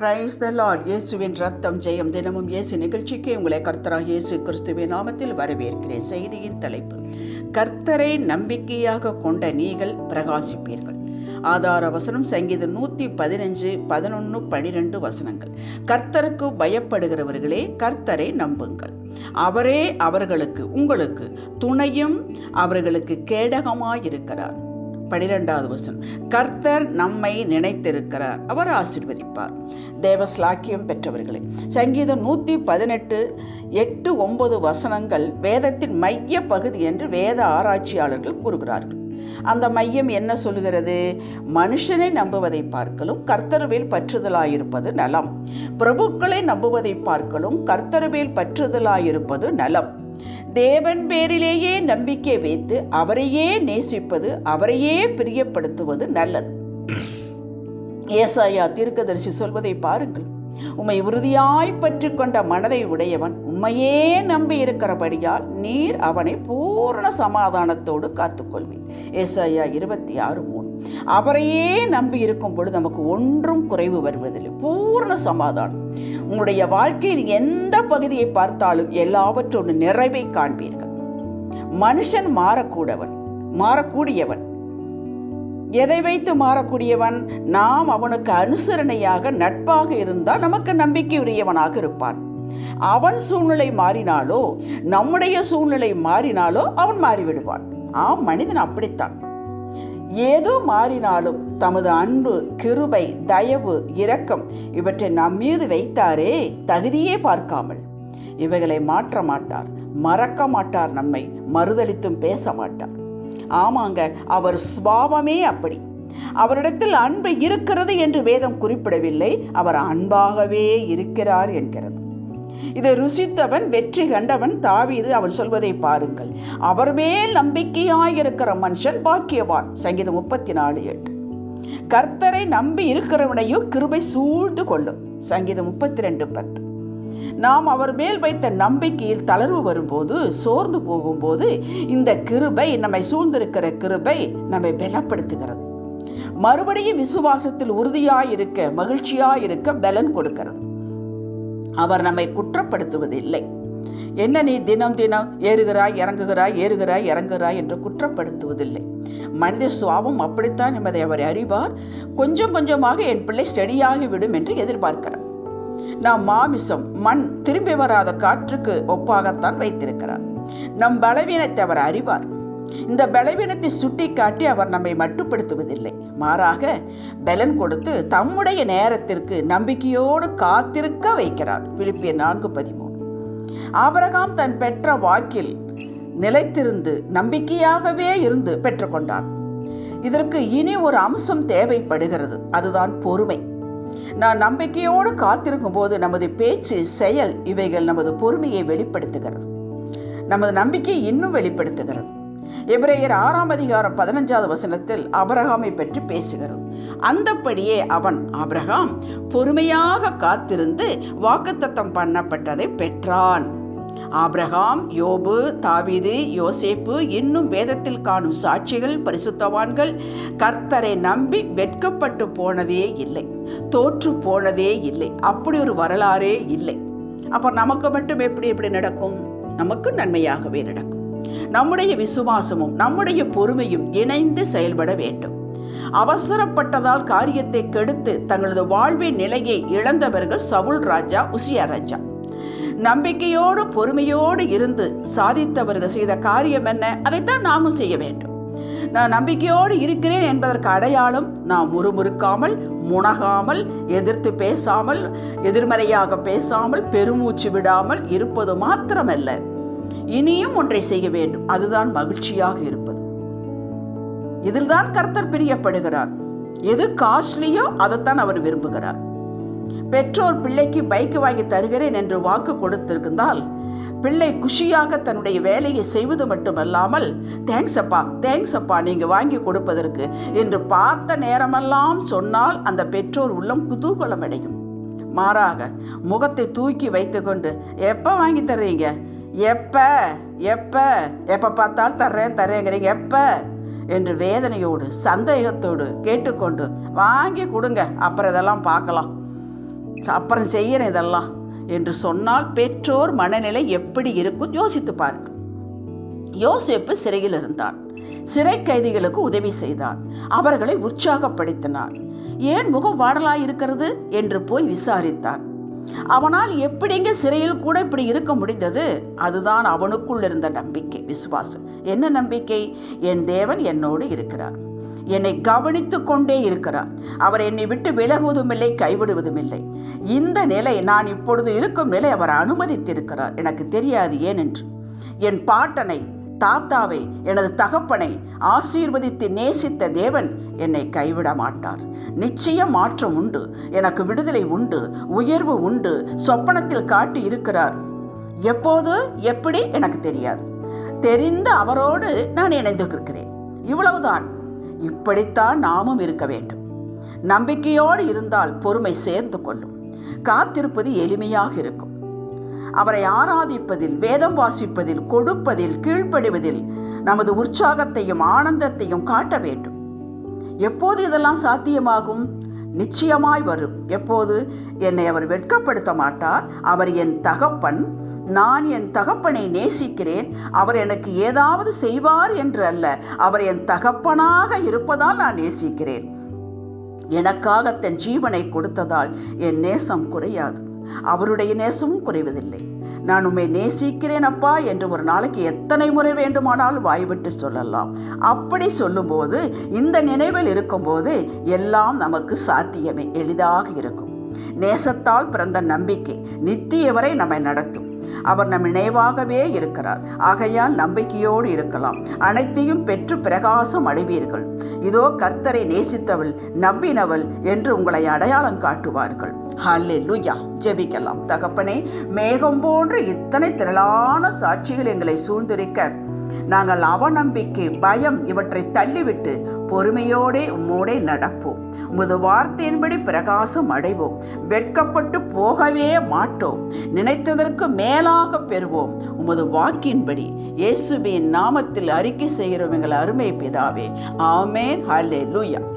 Praise the Lord இயேசுவின் ரத்தம் ஜெயம் தினமும் இயேசு நிகழ்ச்சிக்கு உங்களை கர்த்தராக இயேசு கிறிஸ்துவின் நாமத்தில் வரவேற்கிறேன். செய்தியின் தலைப்பு கர்த்தரை நம்பிக்கையாக கொண்ட நீங்கள் பிரகாசிப்பீர்கள். ஆதார வசனம் சங்கீதம் நூற்றி பதினஞ்சு பதினொன்று பனிரெண்டு வசனங்கள். கர்த்தருக்கு பயப்படுகிறவர்களே கர்த்தரை நம்புங்கள். அவரே அவர்களுக்கு உங்களுக்கு துணையும் அவர்களுக்கு கேடகமாயிருக்கிறார். பனிரெண்டாவது வசனம். கர்த்தர் நம்மை நினைத்திருக்கிறார். அவர் ஆசிர்வதிப்பார். தேவஸ்லாக்கியம் பெற்றவர்களே சங்கீதம் நூற்றி பதினெட்டு எட்டு ஒன்பது வசனங்கள் வேதத்தின் மைய பகுதி என்று வேத ஆராய்ச்சியாளர்கள் கூறுகிறார்கள். அந்த மையம் என்ன சொல்கிறது மனுஷனை நம்புவதை பார்க்கலும் கர்த்தருவேல் பற்றுதலாயிருப்பது நலம். பிரபுக்களை நம்புவதை பார்க்கலும் கர்த்தருவேல் பற்றுதலாயிருப்பது நலம். தேவன் பேரிலேயே நம்பிக்கை வைத்து அவரையே நேசிப்பது அவரையே பிரியப்படுத்துவது நல்லது. ஏசாயா தீர்க்கதரிசி சொல்வதை பாருங்கள். உம்மை உறுதியாய் பற்றி கொண்ட மனதை உடையவன் உண்மையே நம்பி இருக்கிறபடியால் நீர் அவனை பூரண சமாதானத்தோடு காத்துக்கொள்வீர். ஏசாயா இருபத்தி ஆறு மூணு. அவரையே நம்பி இருக்கும் பொழுது நமக்கு ஒன்றும் குறைவு வருவதில்லை. பூரண சமாதானம். உங்களுடைய வாழ்க்கையில் எந்த பகுதியை பார்த்தாலும் எல்லாவற்றோடு நிறைவை காண்பீர்கள். மனுஷன் மாறக்கூடவன் மாறக்கூடியவன். எதை வைத்து மாறக்கூடியவன்? நாம் அவனுக்கு அனுசரணையாக நட்பாக இருந்தால் நமக்கு நம்பிக்கை உரியவனாக இருப்பான். அவன் சூழ்நிலை மாறினாலோ நம்முடைய சூழ்நிலை மாறினாலோ அவன் மாறிவிடுவான். ஆம் மனிதன் அப்படித்தான். ஏதோ மாறினாலும் தமது அன்பு கிருபை தயவு இரக்கம் இவற்றை நம் மீது வைத்தாரே தகுதியே பார்க்காமல். இவைகளை மாற்ற மாட்டார் மறக்க மாட்டார் நம்மை மறுதளித்தும் பேச மாட்டார். ஆமாங்க அவர் சுபாவமே அப்படி. அவரிடத்தில் அன்பு இருக்கிறது என்று வேதம் குறிப்பிடவில்லை அவர் அன்பாகவே இருக்கிறார் என்கிறது. இதை ருசித்தவன் வெற்றி கண்டவன் தாவீது அவன் சொல்வதை பாருங்கள். அவர் மேல் நம்பிக்கையாயிருக்கிற மனுஷன் பாக்கியவான். சங்கீதம் முப்பத்தி நாலு எட்டு. கர்த்தரை நம்பி இருக்கிறவனையோ கிருபை சூழ்ந்து கொள்ளும். சங்கீதம் முப்பத்தி ரெண்டு பத்து. நாம் அவர் மேல் வைத்த நம்பிக்கையில் தளர்வு வரும்போது சோர்ந்து போகும்போது இந்த கிருபை நம்மை சூழ்ந்திருக்கிற கிருபை நம்மை பலப்படுத்துகிறது. மறுபடியும் விசுவாசத்தில் உறுதியாயிருக்க மகிழ்ச்சியாயிருக்க பலன் கொடுக்கிறது. அவர் நம்மை குற்றப்படுத்துவதில்லை. என்ன நீ தினம் தினம் ஏறுகிறாய் இறங்குகிறாய் ஏறுகிறாய் இறங்குகிறாய் என்று குற்றப்படுத்துவதில்லை. மனித சுவாபம் அப்படித்தான் என்பதை அவர் அறிவார். கொஞ்சம் கொஞ்சமாக என் பிள்ளை ஸ்டடியாகிவிடும் என்று எதிர்பார்க்கிறார். நாம் மாமிசம் மண் திரும்பி வராத காற்றுக்கு ஒப்பாகத்தான் வைத்திருக்கிறார். நம் பலவீனத்தை அவர் அறிவார். இந்த பலவீனத்தை சுட்டிக்காட்டி அவர் நம்மை மட்டுப்படுத்துவதில்லை. மாறாக பலன் கொடுத்து தம்முடைய நேரத்திற்கு நம்பிக்கையோடு காத்திருக்க வைக்கிறார். பிலிப்பிய நான்கு பதிமூணு. ஆபரகாம் தன் பெற்ற வாக்கில் நிலைத்திருந்து நம்பிக்கையாகவே இருந்து பெற்றுக்கொண்டான். இதற்கு இனி ஒரு அம்சம் தேவைப்படுகிறது. அதுதான் பொறுமை. நான் நம்பிக்கையோடு காத்திருக்கும் போது நமது பேச்சு செயல் இவைகள் நமது பொறுமையை வெளிப்படுத்துகிறது. நமது நம்பிக்கையை இன்னும் வெளிப்படுத்துகிறது. எபிரேயர் ஆறாம் அதிகாரம் பதினஞ்சாவது வசனத்தில் அபரகாமை பற்றி பேசுகிறது. அந்தப்படியே அவன் அபிரகாம் பொறுமையாக காத்திருந்து வாக்குத்தத்தம் பண்ணப்பட்டதை பெற்றான். ஆபிரகாம் யோபு தாவீது யோசேப்பு இன்னும் வேதத்தில் காணும் சாட்சிகள் பரிசுத்தவான்கள் கர்த்தரை நம்பி வெட்கப்பட்டு போனதே இல்லை. தோற்று போனதே இல்லை. அப்படி ஒரு வரலாறே இல்லை. அப்போ நமக்கு மட்டும் எப்படி எப்படி நடக்கும்? நமக்கு நன்மையாகவே நடக்கும். நம்முடைய விசுவாசமும் நம்முடைய பொறுமையும் இணைந்து செயல்பட வேண்டும். அவசரப்பட்டதால் காரியத்தை கெடுத்து தங்களது வாழ்வின் நிலையை இழந்தவர்கள் சவுல் ராஜா உசியா ராஜா. நம்பிக்கையோடு பொறுமையோடு இருந்து சாதித்தவர்கள் செய்த காரியம் என்ன? அதைத்தான் நாமும் செய்ய வேண்டும். நான் நம்பிக்கையோடு இருக்கிறேன் என்பதற்கு அடையாளம் நாம் முறுமுறுக்காமல் முணகாமல் எதிர்த்து பேசாமல் எதிர்மறையாக பேசாமல் பெருமூச்சு விடாமல் இருப்பது மாத்திரமல்ல. இனியும் ஒன்றை செய்ய வேண்டும். அதுதான் மகிழ்ச்சியாக இருப்பது. இதில்தான் கர்த்தர் பிரியப்படுகிறார். எது காஸ்ட்லியோ அதைத்தான் அவர் விரும்புகிறார். பெற்றோர் பிள்ளைக்கு பைக் வாங்கி தருகிறேன் என்று வாக்கு கொடுத்திருந்தால் பிள்ளை குஷியாக தன்னுடைய வேலையை செய்வது மட்டுமல்லாமல் தேங்க்ஸ் அப்பா தேங்க்ஸ் அப்பா நீங்கள் வாங்கி கொடுப்பதற்கு என்று பார்த்த நேரமெல்லாம் சொன்னால் அந்த பெற்றோர் உள்ளம் குதூகலம் அடையும் மாறாக முகத்தை தூக்கி வைத்துக்கொண்டு எப்போ வாங்கி தர்றீங்க? எப்போ? எப்போ? எப்போ பார்த்தாலும் தர்றேன் தர்றேங்கிறீங்க. எப்போ? என்று வேதனையோடு சந்தேகத்தோடு கேட்டுக்கொண்டு வாங்கி கொடுங்க. அப்புறம் இதெல்லாம் பார்க்கலாம். அப்புறம் செய்கிறேன் இதெல்லாம். என்று சொன்னால் பெற்றோர் மனநிலை எப்படி இருக்கும்? யோசித்து பாருங்கள். யோசிப்பு சிறையில் இருந்தான். சிறை கைதிகளுக்கு உதவி செய்தான். அவர்களை உற்சாகப்படுத்தினான். ஏன் முகம் வாடலாய் இருக்கிறது? என்று போய் விசாரித்தான். அவனால் எப்படிங்க சிறையில் கூட இப்படி இருக்க முடிந்தது? அதுதான் அவனுக்குள் இருந்த நம்பிக்கை விசுவாசம். என்ன நம்பிக்கை? என் தேவன் என்னோடு இருக்கிறார். என்னை கவனித்து கொண்டே இருக்கிறார். அவர் என்னை விட்டு விலகுவதும் இல்லை கைவிடுவதும் இல்லை. இந்த நிலை நான் இப்பொழுது இருக்கும் நிலை அவர் அனுமதித்திருக்கிறார். எனக்கு தெரியாது ஏனென்று. என் பாட்டனை தாத்தாவை எனது தகப்பனை ஆசீர்வதித்து நேசித்த தேவன் என்னை கைவிட மாட்டார். நிச்சயம் மாற்றம் உண்டு எனக்கு விடுதலை உண்டு உயர்வு உண்டு சொப்பனத்தில் காட்டி இருக்கிறார். எப்போது எப்படி எனக்கு தெரியாது. தெரிந்த அவரோடு நான் இணைந்திருக்கிறேன். இவ்வளவுதான். இப்படித்தான் நாமும் இருக்க வேண்டும். நம்பிக்கையோடு இருந்தால் பொறுமை சேர்ந்து கொள்ளும். காத்திருப்பது எளிமையாக இருக்கும். அவரை ஆராதிப்பதில் வேதம் வாசிப்பதில் கொடுப்பதில் கீழ்ப்படிவதில் நமது உற்சாகத்தையும் ஆனந்தத்தையும் காட்ட வேண்டும். எப்போது இதெல்லாம் சாத்தியமாகும்? நிச்சயமாய் வரும். எப்போது? என்னை அவர் வெட்கப்படுத்த மாட்டார். அவர் என் தகப்பன். நான் என் தகப்பனை நேசிக்கிறேன். அவர் எனக்கு ஏதாவது செய்வார் என்று அல்ல. அவர் என் தகப்பனாக இருப்பதால் நான் நேசிக்கிறேன். எனக்காக தன் ஜீவனை கொடுத்ததால் என் நேசம் குறையாது. அவருடைய நேசமும் குறைவதில்லை. நான் உண்மை நேசிக்கிறேன் அப்பா என்று ஒரு நாளைக்கு எத்தனை முறை வேண்டுமானால் வாய்விட்டு சொல்லலாம். அப்படி சொல்லும்போது இந்த நினைவில் இருக்கும்போது எல்லாம் நமக்கு சாத்தியமே எளிதாக இருக்கும். நேசத்தால் பிறந்த நம்பிக்கை நித்திய வரை நம்மை நடத்தும். அவர் நம் நினைவாகவே இருக்கிறார். ஆகையால் நம்பிக்கையோடு இருக்கலாம். அனைத்தையும் பெற்று பிரகாசம் அடைவீர்கள். இதோ கர்த்தரை நேசித்தவள் நம்பினவள் என்று உங்களை அடையாளம் காட்டுவார்கள். ஹல்லே லுயா ஜெபிக்கலாம். தகப்பனே மேகம் போன்ற இத்தனை திரளான சாட்சிகள் எங்களை சூழ்ந்திருக்க நாங்கள் அவநம்பிக்கை பயம் இவற்றை தள்ளிவிட்டு பொறுமையோடே உம்மோடே நடப்போம். உமது வார்த்தையின்படி பிரகாசம் அடைவோம். வெட்கப்பட்டு போகவே மாட்டோம். நினைத்ததற்கு மேலாக பெறுவோம். உமது வாக்கின்படி இயேசுவின் நாமத்தில் அறிக்கை செய்கிறவங்கள் அருமை பிதாவே. ஆமேன். ஹலே லூயா